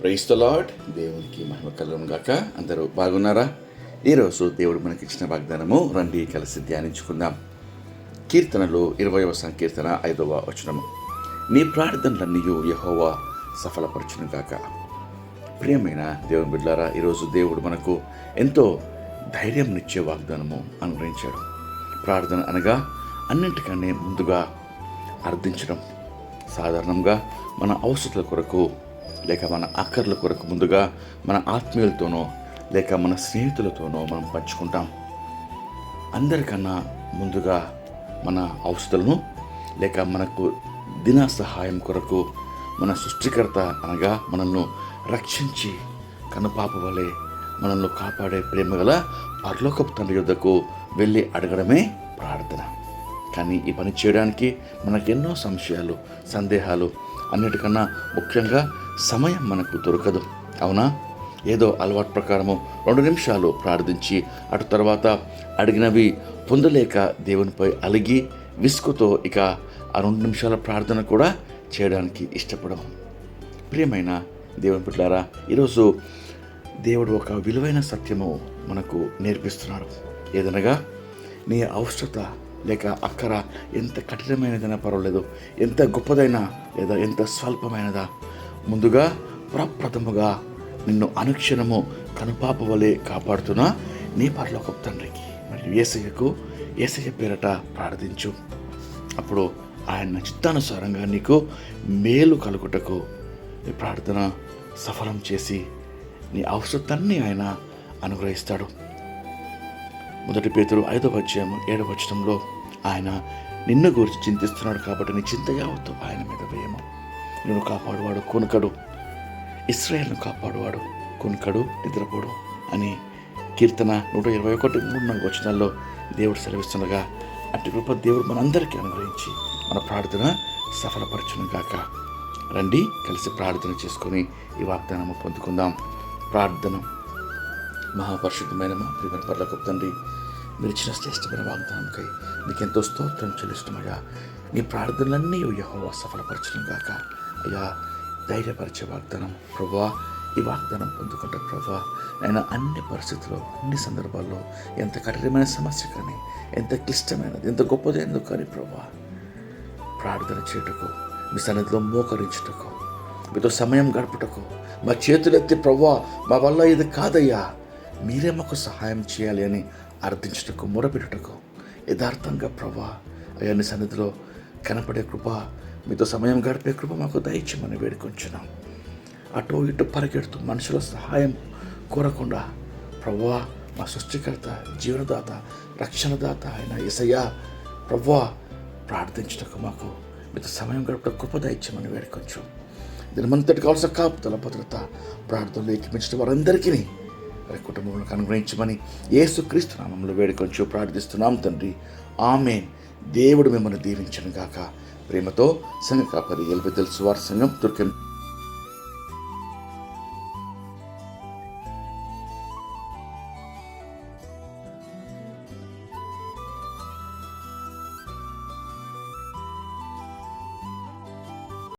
Praise the Lord దేవునికి మహిమ కలుగును గాక. అందరూ బాగున్నారా? ఈరోజు దేవుడు మనకి ఇచ్చిన వాగ్దానము రండి కలిసి ధ్యానించుకుందాం. కీర్తనలు ఇరవయవ సంకీర్తన ఐదవ వచనము. నీ ప్రార్థనలన్నీ యహోవా సఫలపరచును గాక. ప్రియమైన దేవుని బిడ్డారా ఈరోజు దేవుడు మనకు ఎంతో ధైర్యం ఇచ్చే వాగ్దానము అనుగ్రహించాడు. ప్రార్థన అనగా అన్నింటికన్నా ముందుగా అర్థించడం. సాధారణంగా మన అవసరాల కొరకు లేక మన అక్కర్ల కొరకు ముందుగా మన ఆత్మీయులతోనో లేక మన స్నేహితులతోనో మనం పంచుకుంటాం. అందరికన్నా ముందుగా మన అవసరాలను లేక మనకు దిన సహాయం కొరకు మన సృష్టికర్త అనగా మనల్ని రక్షించి కనుపాప వలె మనల్ని కాపాడే ప్రేమ గల పరలోకపు తండ్రి యుద్ధకు వెళ్ళి అడగడమే ప్రార్థన. కానీ ఈ పని చేయడానికి మనకు ఎన్నో సంశయాలు సందేహాలు అన్నిటికన్నా ముఖ్యంగా సమయం మనకు దొరకదు. అవునా? ఏదో అలవాటు ప్రకారము రెండు నిమిషాలు ప్రార్థించి అటు తర్వాత అడిగినవి పొందలేక దేవునిపై అలిగి విసుగుతో ఇక ఆ రెండు నిమిషాల ప్రార్థన కూడా చేయడానికి ఇష్టపడము. ప్రియమైన దేవుని బిడ్డారా ఈరోజు దేవుడు ఒక విలువైన సత్యము మనకు నేర్పిస్తున్నాడు. ఏదనగా నీ అవసరత లేక అక్కర ఎంత కఠినమైనదైనా పర్వాలేదు ఎంత గొప్పదైనా లేదా ఎంత స్వల్పమైనదా? ముందుగా ప్రప్రథముగా నిన్ను అనుక్షణము కనుపాప వలె కాపాడుతున్న నీ పరలోక తండ్రికి మరియు ఏసయ్యకు ఏసయ్య పేరట ప్రార్థించు. అప్పుడు ఆయన చిత్తానుసారంగా నీకు మేలు కలుగుటకు నీ ప్రార్థన సఫలం చేసి నీ అవసరతన్ని ఆయన అనుగ్రహిస్తాడు. మొదటి పేతులు ఐదవ అధ్యాయం ఏడవ వచనంలో ఆయన నిన్న గురించి చింతిస్తున్నాడు కాబట్టి నీ చింత యావత్తు ఆయన మీద వేయము. నిన్ను కాపాడువాడు కొనుకడు. ఇస్రాయేల్ను కాపాడువాడు కొనుకడు నిద్రపోడు అని కీర్తన నూట ఇరవై ఒకటి మూడు నాలుగు వచనాల్లో దేవుడు సెలవిస్తుండగా అటు కృప దేవుడు మనందరికీ అనుగ్రహించి మన ప్రార్థన సఫలపరచును గాక. రండి కలిసి ప్రార్థన చేసుకొని ఈ వాగ్దానము పొందుకుందాం. ప్రార్థన మహాపరిశుద్ధమైన మా ప్రియమైన పర్లకు తండ్రి మీరు ఇచ్చిన శ్రేష్టమైన వాగ్దానంకై మీకు ఎంతో స్తోత్రం చెల్లిష్టమయ్యా నీ ప్రార్థనలన్నీ యహోవా సఫలపరచడం కాక అయ్యా ధైర్యపరిచే వాగ్దానం ప్రభా ఈ వాగ్దానం పొందుకుంటే ప్రభా ఆయన అన్ని పరిస్థితుల్లో అన్ని సందర్భాల్లో ఎంత కఠినమైన సమస్య కానీ ఎంత క్లిష్టమైనది ఎంత గొప్పదైనదో కానీ ప్రభా ప్రార్థన చేయుటకు మీ సన్నిధిలో మోకరించుటకు మీతో సమయం గడుపుటకు మా చేతులెత్తి ప్రవ్వా మా వల్ల ఇది కాదయ్యా. మీరే మాకు సహాయం చేయాలి అని అర్థించుటకు మొరపెట్టుటకు. యథార్థంగా ప్రభా అయ్యా సన్నిధిలో కనపడే కృప మీతో సమయం గడిపే కృప మాకు దయచేయమని వేడుకొంచున్నాం. అటు ఇటు పరిగెడుతూ మనుషుల సహాయం కోరకుండా ప్రవ్వా మా సృష్టికర్త జీవనదాత రక్షణదాత అయిన ఇసయ్యా ప్రవ్వా ప్రార్థించుటకు మాకు మీతో సమయం గడపడం కృప దయచేయమని వేడుకొంచు దినమంతటి కావాల్సిన కాపుదల భద్రత ప్రార్థనలు ఎక్కించిన వారందరికీ వారి కుటుంబంలో అనుగ్రహించమని యేసుక్రీస్తు నామంలో వేడుకొంచు ప్రార్థిస్తున్నాం తండ్రి. ఆమె దేవుడు మిమ్మల్ని దీవించను గాక. ప్రేమతో సంఘ కాపరి ఎల్బెదల్ సువార్ సంఘం దుర్గం